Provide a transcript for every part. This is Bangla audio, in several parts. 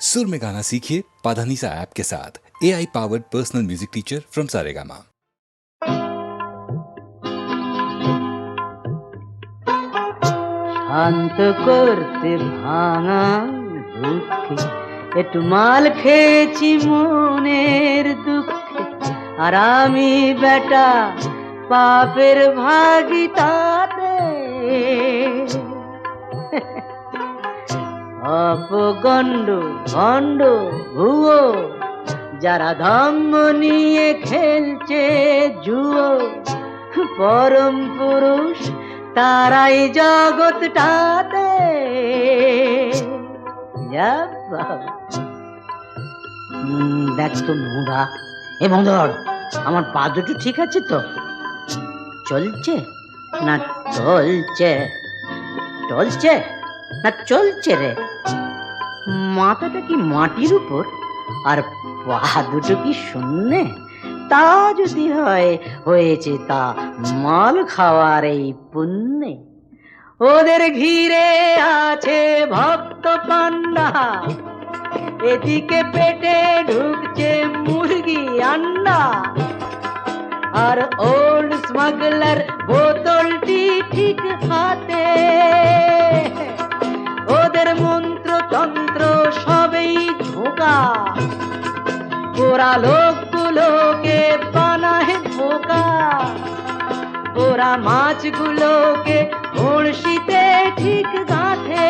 सुर में गाना सीखिए पाधानीसा ऐप के साथ A I powered personal music teacher from Saregama শান্ত করতে ভাঙা দুঃখে একটু মাল খেয়েছি মনের দুঃখে আর আমি বেটা পাপের ভাগি তাতে অপগণ্ড, ভণ্ড, ভুয়ো, যারা ধম্ম নিয়ে খেলছে জুয়ো। পরম পুরুষ, তারাই জগৎটাতে। দেখ তো মুড়া এ বন্ধর আমার পা দুটো ঠিক আছে তো? চলছে? না, চলছে। চলছে না চলছে রে। মাথাটা কি মাটির উপর? আর পা দুটো কি শূন্যে? তা যদি হয়, হয়েছে তা মাল খাওয়ার এই পুণ্যে। ওদের ঘিরে আছে ভক্ত পান্ডা। এদিকে পেটে ঢুকছে মুরগি আন্ডা। আর ওল্ড স্মাগলার বোতলটি ঠিক হাতে। ওরা লোকগুলোকে বানায় বোকা ওরা মাছগুলোকে বড়শিতে ঠিক গাঁথে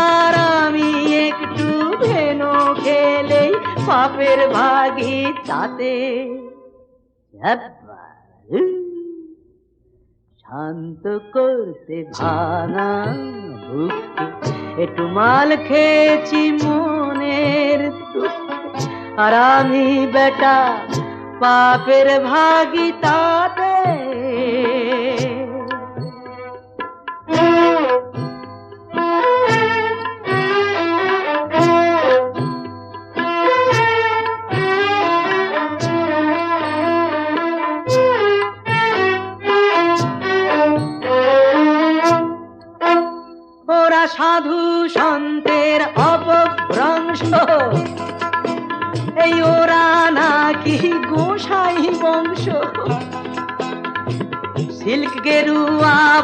আর আমি একটু ভেনো খেলেই পাপের ভাগি তাতে। শান্ত করতে বুকে একটু মাল খেয়েছি মনের দুঃখে। আর আমি বেটা পাপের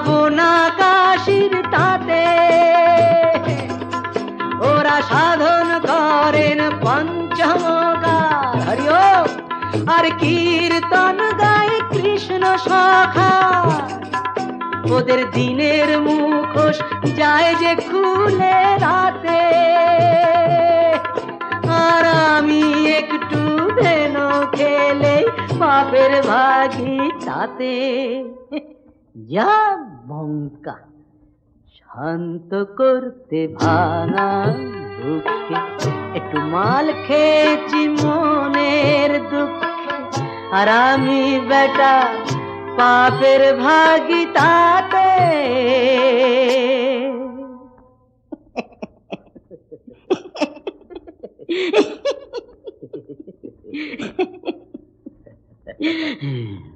বোনা কাশির তাতে ওরা সাধন করেন হরিও আর কীর্তন গায় কৃষ্ণ সখা। ওদের দিনের মুখোশ যায় যে খুলে রাতে। আর আমি একটু ভেনো খেলে পাপের ভাগি তাতে। যা বঙ্কা শান্ত করতে ভাঙা দুঃখে। একটু মাল খেয়েছি মনের দুঃখে। আর আমি বেটা পাপের ভাগি তাতে মনে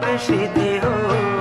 অতীত তবে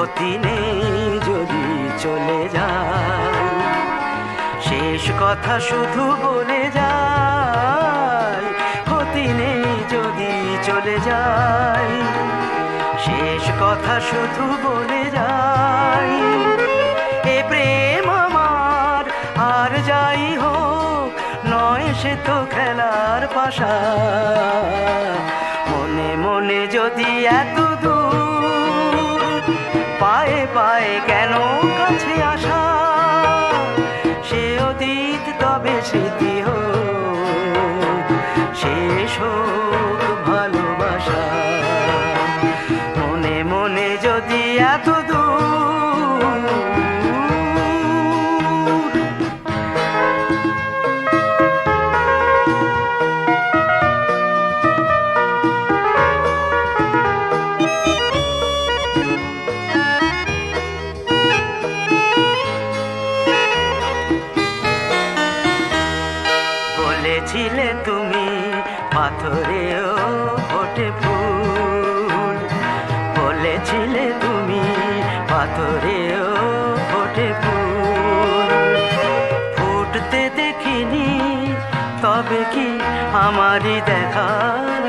ক্ষতি নেই যদি চলে যায় শেষ কথা শুধু বলে যায় ক্ষতি নেই যদি চলে যায় শেষ কথা শুধু বলে যায় এ প্রেম আমার, আর যাই হোক, নয় সে তো খেলার পাশা। মনে মনে যদি এত তুমি পাথরেও ফোটে ফুল। বলেছিলে তুমি, পাথরেও ফোটে ফুল। ফুটতে দেখিনি, তবে কি আমারই দেখার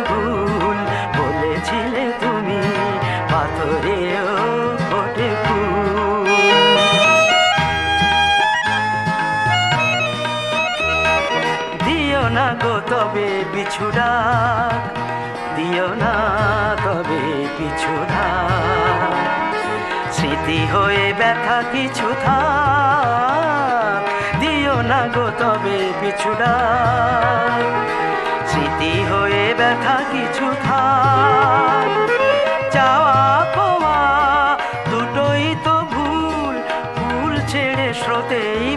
পিছুড়া দিও না তবে পিছুড়া স্মৃতি হয়ে ব্যথা কিছু থাক, দিও না গো তবে পিছুড়া স্মৃতি হয়ে ব্যথা কিছু থাক, চাওয়া পাওয়া দুটোই তো ভুল ভুল ছেড়ে স্রোতেই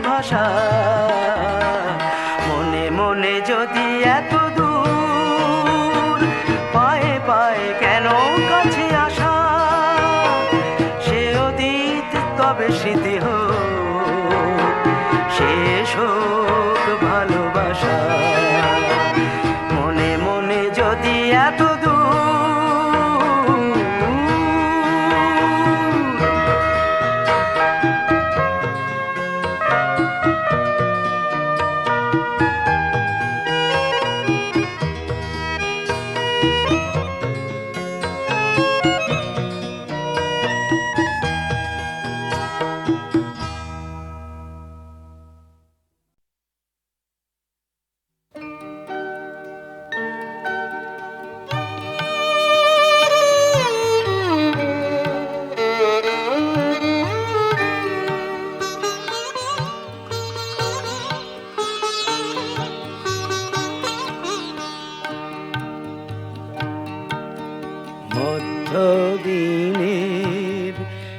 মধ্যদিনের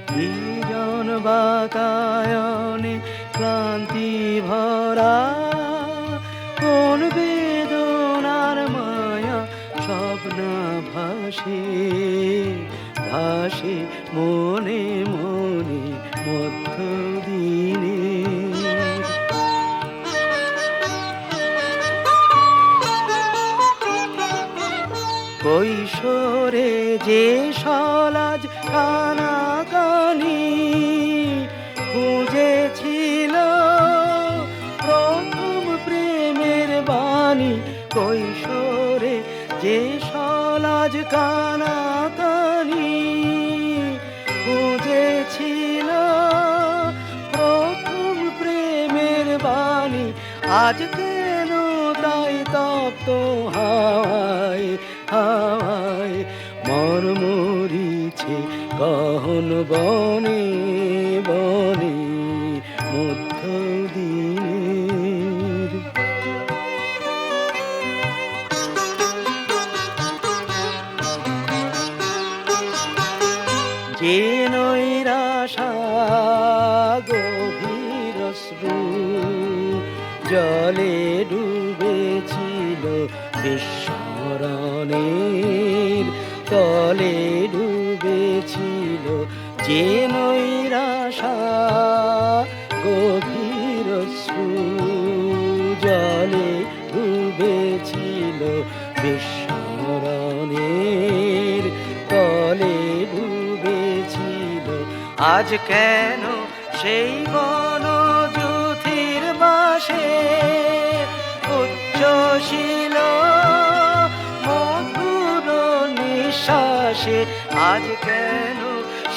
বিজন বাতায়নে ক্লান্তি ভরা কোন বেদনার মায়া স্বপ্ন ভাসে ভাসে মনে বাণী কৈশোরে যে সলাজ কানাকানি খুঁজেছিল প্রথম প্রেমের বাণী। আজ কেন তাই তপ্ত হাওয়ায় হাওয়ায় মর মরিছে গহন বনে বনে? জলে ডুবেছিল বিস্মরণের তলে ডুবেছিল যে নৈরাশা গভীর জলে ডুবেছিল বিস্মরণের তলে ডুবেছিল। আজ কেন সেই বনযুথির উচ্চশীল মধুর নিঃশ্বাসে। আজ কেন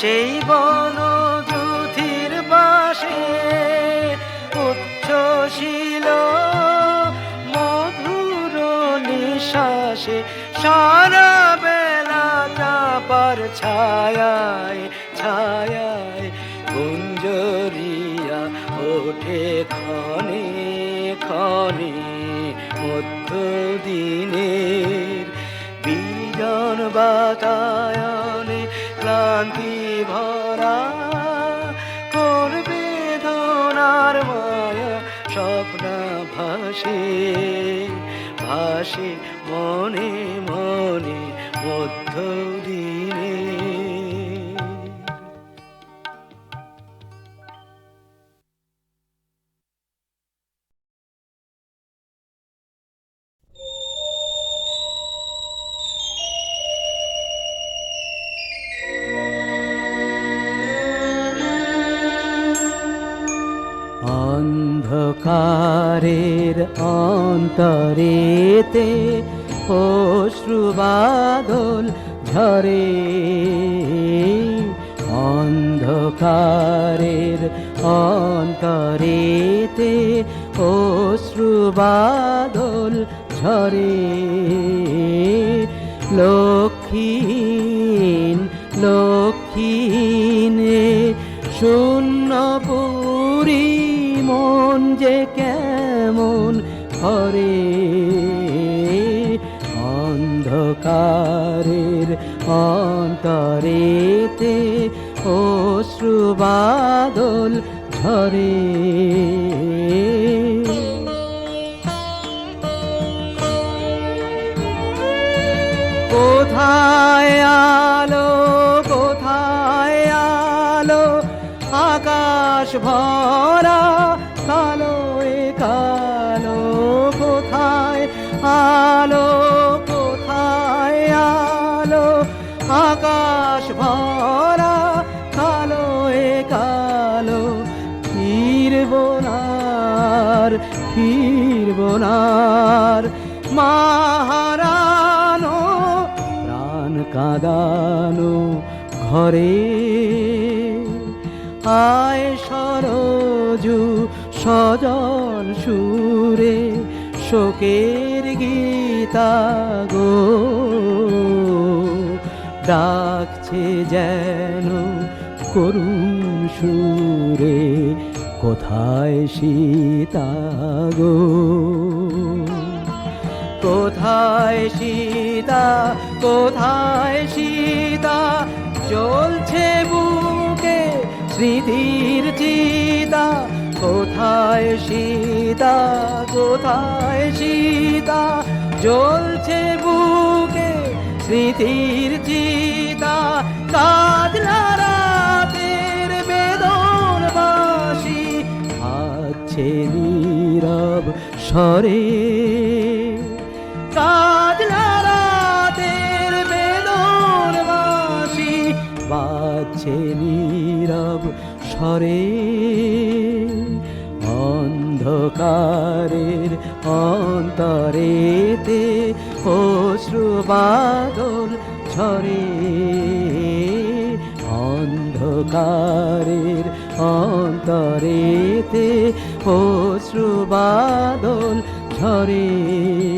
সেই বনযুথির বাসে উচ্চশীল মধুর নিঃশ্বাসে। সারা বেলা চাপার ছায়ায় বাতায়নে ক্লান্তি ভরা করবে বেদনার মায়া স্বপ্ন ভাসে ভাসে মনে মনে মধ্য অন্তরেতে অশ্রুবাদল ঝরে। অন্ধকারের অন্তরেতে অশ্রুবাদল ঝরে। লক্ষ্মীন লক্ষ্মীনে শূন্য পুরী মন যে কেমন হরে অন্ধকারের অন্তরেতে অশ্রুবাদল ঝরে। কোথায় আলো কোথায় আলো? আকাশ ভরা ফিরব নার মাহারানো প্রাণ কাদানো ঘরে। আয় সরজু সজল সুরে শোকের গীতা গো। ডাকছে যেন করুণ সুরে। কোথায় সীতা গো কোথায় সীতা কোথায় সীতা চলছে বুকে স্মৃতির চিতা কোথায় সীতা কোথায় সীতা জ্বলছে বুকে স্মৃতির চিতা কাজলা আছে নীরব স্বরে। কাজলা রাতের বেদন বাসি বাজছে নীরব স্বরে। অন্ধকারের অন্তরেতে অশ্রু বাদল ঝরে। অন্ধকারের অন্তরেতে অশ্রু বাদল ঝরে।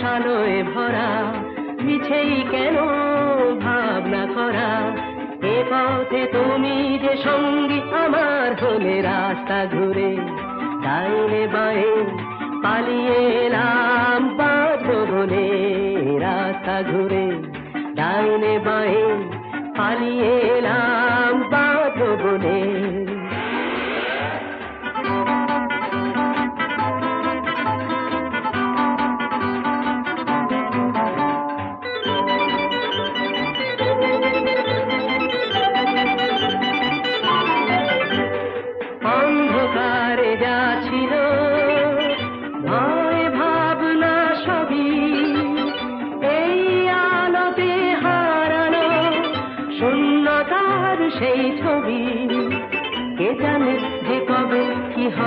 আশালয়ে ভরা, মিছেই কেন ভাবনা করা এ পথে তুমি যে সঙ্গী, আমার হলে রাস্তা ঘুরে। ডাইনে বায়ে পালিয়ে এলাম বলে রাস্তা ঘুরে। ডাইনে বায়ে পালিয়ে এলাম বাঁচবো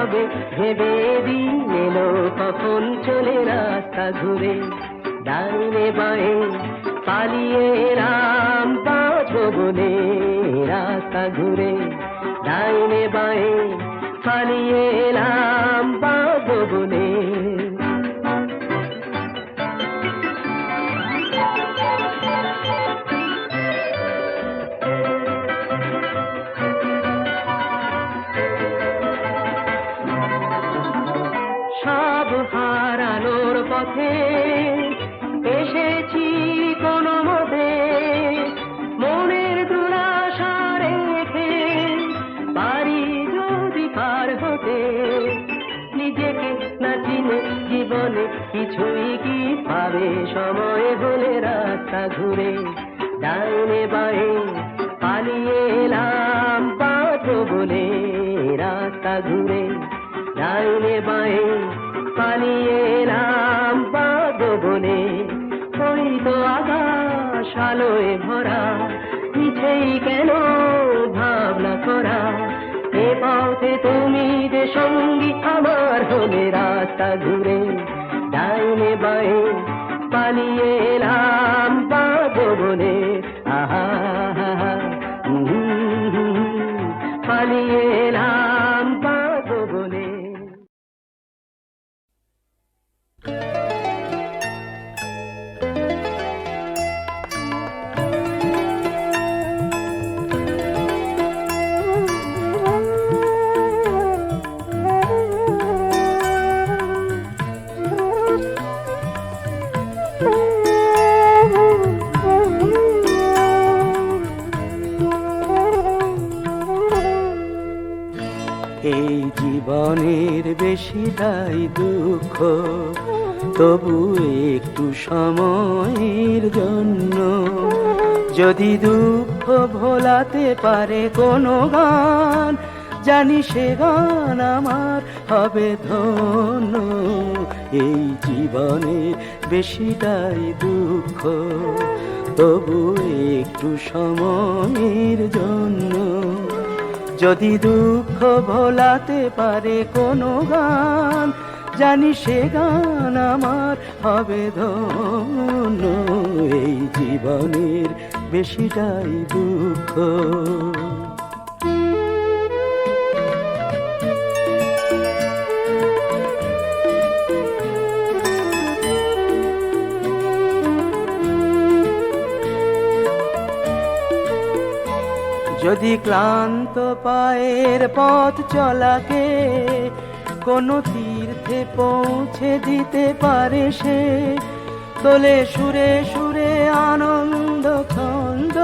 হবে। ভেবে দিন এলো কখন চলে রাস্তা ঘুরে। ডাইনে বাঁয়ে পালিয়ে রাম বাঁচবো বলে রাস্তা ঘুরে। ডাইনে বাঁয়ে পালিয়ে রাম বাঁচবো বলে পাবে। সময় হলে রাস্তা ঘুরে, ডাইনে বায়ে পালিয়ে এলাম পাঠো বলে। রাস্তা ঘুরে, ডাইনে বায়ে পালিয়ে এলাম পাঠো বলে। ওই তো আকাশ আলোয় ভরা মিছেই কেন ভাবনা করা? এ পথে তুমি যে সঙ্গী, আমার হলে রাস্তা ঘুরে, ডাইনে বায়ে পালিয়ে এলাম বলে আহা বেশিটাই দুঃখ। তবু একটু সময়ের জন্য যদি দুঃখ ভোলাতে পারে কোনো গান, জানি সে গান আমার হবে ধন্য। এই জীবনের বেশিটাই দুঃখ, তবু একটু সময়ের জন্য যদি দুঃখ ভোলাতে পারে কোনো গান, জানি সে গান আমার হবে ধন্য। এই জীবনের বেশিটাই দুঃখ। যদি ক্লান্ত পায়ের পথ চলাকে কোনো তীর্থে পৌঁছে দিতে পারে সে, তোলে সুরে সুরে আনন্দ ছন্দ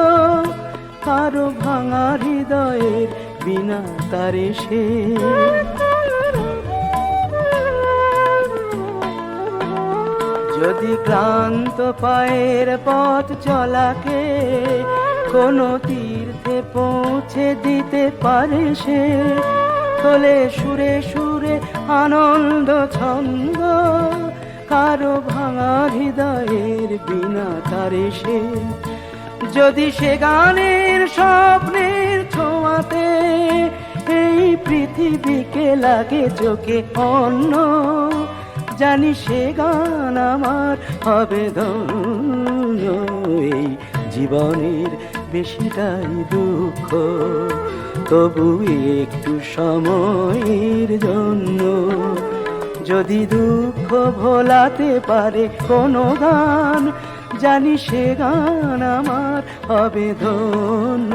কারও ভাঙা হৃদয়ের বিনা তারে সে। যদি ক্লান্ত পায়ের পথ চলাকে কোনো তীর্থে পৌঁছে দিতে পারে সে। তোলে সুরে সুরে আনন্দ, ছন্দ। কারও ভাঙা হৃদয়ের বিনা তারে সে। যদি সে গানের স্বপ্নের ছোঁয়াতে এই পৃথিবীকে লাগে চোখে অন্য জানি সে গান আমার হবে এই জীবনের বেশিটাই দুঃখ। তবু একটু সময়ের জন্য যদি দুঃখ ভোলাতে পারে কোনো গান, জানি সে গান আমার হবে ধন্য।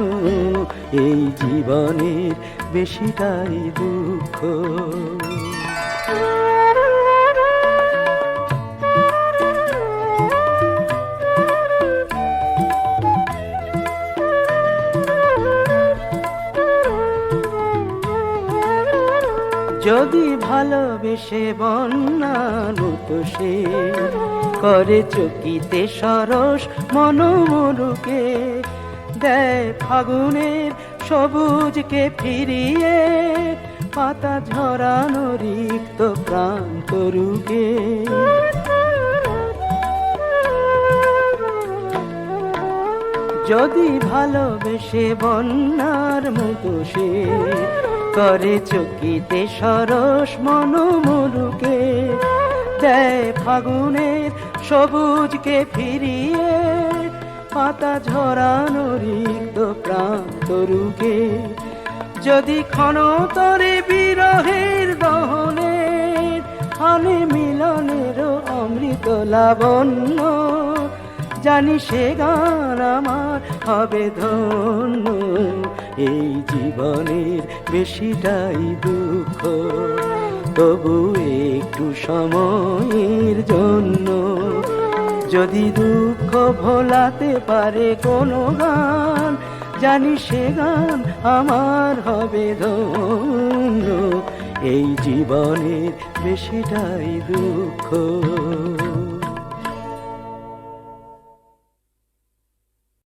এই জীবনের বেশিটাই দুঃখ। যদি ভালোবেসে বন্যানো তো সে করে চকিতে সরস মনোমরুকে দেয় ফাগুনের সবুজকে ফিরিয়ে, পাতা ঝরানো রিক্ত প্রাণ তরুকে। যদি ভালোবেসে বন্যার মতো সে করে চকিতে সরস মনোমরুকে দেয় ফাগুনের সবুজকে ফিরিয়ে, পাতা ঝরানো রিক্ত প্রাণ তরুকে। যদি ক্ষণতরে বিরহের দহনের আনে মিলনের অমৃত লাবণ্য, জানি সে গান আমার হবে ধন্য। এই জীবনের বেশিটাই দুঃখ। তবু একটু সময়ের জন্য যদি দুঃখ ভোলাতে পারে কোনো গান, জানি সে গান আমার হবে ধন্য। এই জীবনের বেশিটাই দুঃখ।